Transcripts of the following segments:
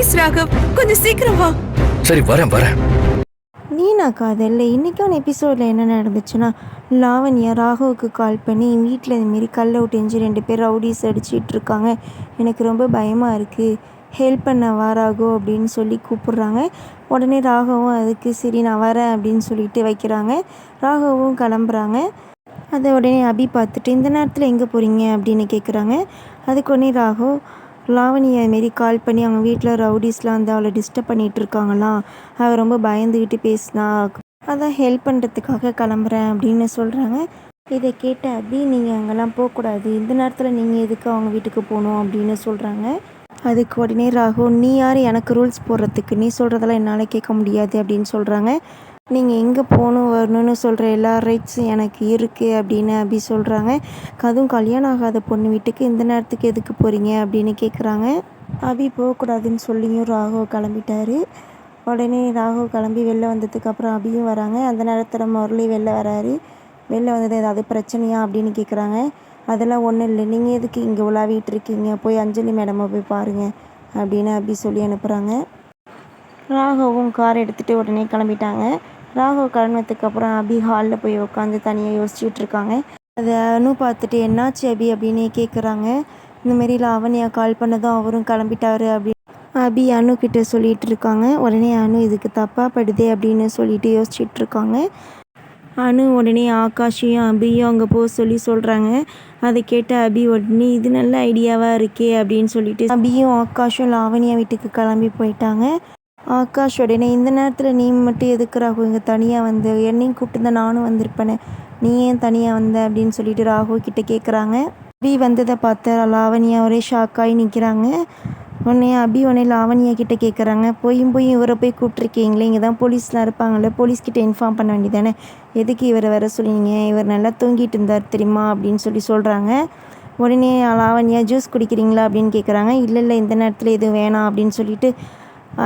Please Raghav கொஞ்சம் சீக்கிரம் வா. சரி வரேன் வரேன். நீனா காதலில் இன்றைக்கான எபிசோடில் என்ன நடந்துச்சுன்னா லாவண்யா ராகுவுக்கு கால் பண்ணி வீட்டில் இதுமாரி கல் அவுட் எஞ்சி ரெண்டு பேர் ரவுடிஸ் அடிச்சிட்டு இருக்காங்க. எனக்கு ரொம்ப பயமாக இருக்குது ஹெல்ப் பண்ண வா ராகு அப்படின்னு சொல்லி கூப்பிடுறாங்க. உடனே ராகவும் அதுக்கு சரி நான் வரேன் அப்படின்னு சொல்லிட்டு வைக்கிறாங்க. ராகவும் கிளம்புறாங்க. அதை உடனே அபி பார்த்துட்டு இந்த நேரத்தில் எங்கே போகிறீங்க அப்படின்னு கேட்குறாங்க அதுக்கு உடனே ராகு லாவணி மாரி கால் பண்ணி அவங்க வீட்டில் ரவுடிஸ்லாம் வந்து அவளை டிஸ்டர்ப் பண்ணிகிட்டு இருக்காங்களாம் அவள் ரொம்ப பயந்துக்கிட்டு பேசினா அதான் ஹெல்ப் பண்ணுறதுக்காக கிளம்புறேன் அப்படின்னு சொல்கிறாங்க இதை கேட்ட அபி நீங்கள் அங்கெல்லாம் போகக்கூடாது. இந்த நேரத்தில் நீங்கள் எதுக்கு அவங்க வீட்டுக்கு போகணும்? அப்படின்னு சொல்கிறாங்க அதுக்கு உடனே ராகு நீ யார்? எனக்கு ரூல்ஸ் போடுறதுக்கு. நீ சொல்கிறதெல்லாம் என்னால் கேட்க முடியாது. அப்படின்னு சொல்கிறாங்க நீங்கள் எங்கே போகணும் வரணும்னு சொல்கிற எல்லா ரைட்ஸும் எனக்கு இருக்குது அப்படின்னு அபி சொல்கிறாங்க அதுவும் கல்யாணம் ஆகாத பொண்ணு வீட்டுக்கு இந்த நேரத்துக்கு எதுக்கு போகிறீங்க அப்படின்னு கேட்குறாங்க அபி போகக்கூடாதுன்னு சொல்லியும் ராகவ் கிளம்பிட்டாரு. உடனே ராகவ் கிளம்பி வெளில வந்ததுக்கப்புறம் அபியும் வராங்க. அந்த நேரத்தில் முரளி வெளில வராரு. வெளில வந்தது ஏதாவது பிரச்சனையா அப்படின்னு கேட்குறாங்க அதெல்லாம் ஒன்றும் இல்லை. நீங்கள் எதுக்கு இங்கே உலாவிட்டு இருக்கீங்க? போய் அஞ்சலி மேடமை போய் பாருங்கள் அப்படின்னு அபி சொல்லி அனுப்புகிறாங்க ராகவும் கார் எடுத்துகிட்டு உடனே கிளம்பிட்டாங்க. ராகவ் கிளம்பினதுக்கு அப்புறம் அபி ஹாலில் போய் உட்காந்து தனியாக யோசிச்சுட்டு இருக்காங்க. அதை அனு பார்த்துட்டு என்னாச்சு அபி? அப்படின்னு கேட்குறாங்க இந்தமாரி லாவண்யா கால் பண்ணதும் அவரும் கிளம்பிட்டாரு அப்படி. அபி அனு கிட்ட சொல்லிட்டு இருக்காங்க. உடனே அனு இதுக்கு தப்பாக படுதே அப்படின்னு சொல்லிட்டு யோசிச்சுட்டு இருக்காங்க. அனு உடனே ஆகாஷையும் அபியும் அங்கே போக சொல்லி சொல்கிறாங்க அதை கேட்ட அபி உடனே இது நல்ல ஐடியாவாக இருக்கே அப்படின்னு சொல்லிட்டு அபியும் ஆகாஷும் லாவண்யா வீட்டுக்கு கிளம்பி போயிட்டாங்க. ஆகாஷ் உடனே இந்த நேரத்தில் நீ மட்டும் எதுக்கு ராகு இங்கே தனியாக வந்து என்னையும் கூப்பிட்டு நானும் வந்திருப்பேனே நீ ஏன் தனியாக வந்த? அப்படின்னு சொல்லிட்டு ராகு கிட்ட கேட்குறாங்க அபி வந்ததை பார்த்தா லாவணியா ஒரே ஷாக்காகி நிற்கிறாங்க உடனே அபி உடனே லாவணியா கிட்ட கேட்குறாங்க போயும் போய் இவரை போய் கூப்பிட்ருக்கீங்களே இங்கே தான் போலீஸ்லாம் இருப்பாங்கள்ல போலீஸ்கிட்ட இன்ஃபார்ம் பண்ண வேண்டியதானே? எதுக்கு இவரை வர சொன்னீங்க? இவர் நல்லா தூங்கிட்டு இருந்தார் தெரியுமா? அப்படின்னு சொல்லி சொல்கிறாங்க உடனே லாவணியா ஜூஸ் குடிக்கிறீங்களா? அப்படின்னு கேட்குறாங்க இல்லை இல்லை இந்த நேரத்தில் எதுவும் வேணாம் அப்படின்னு சொல்லிட்டு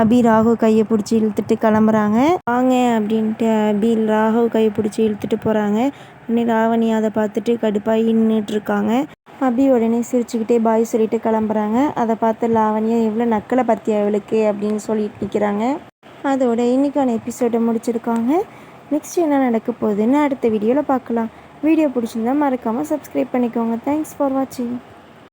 அபி ராகு கையை பிடிச்சி இழுத்துட்டு கிளம்புறாங்க. வாங்க அப்படின்ட்டு அபி ராகு கையை பிடிச்சி இழுத்துட்டு போகிறாங்க உடனே ராவணி அதை பார்த்துட்டு கடுப்பாகி நின்றுட்டு இருக்காங்க. அபி உடனே சிரிச்சுக்கிட்டே பாய் சொல்லிட்டு கிளம்புறாங்க. அதை பார்த்து லாவணியா எவ்வளோ நக்கலை பற்றியா அவளுக்கு அப்படின்னு சொல்லிட்டு நிற்கிறாங்க அதோட இன்றைக்கான எபிசோடை முடிச்சிருக்காங்க. நெக்ஸ்ட் என்ன நடக்க போகுதுன்னு அடுத்த வீடியோவில் பார்க்கலாம். வீடியோ பிடிச்சிருந்தா மறக்காமல் சப்ஸ்கிரைப் பண்ணிக்கோங்க. தேங்க்ஸ் ஃபார் வாட்சிங்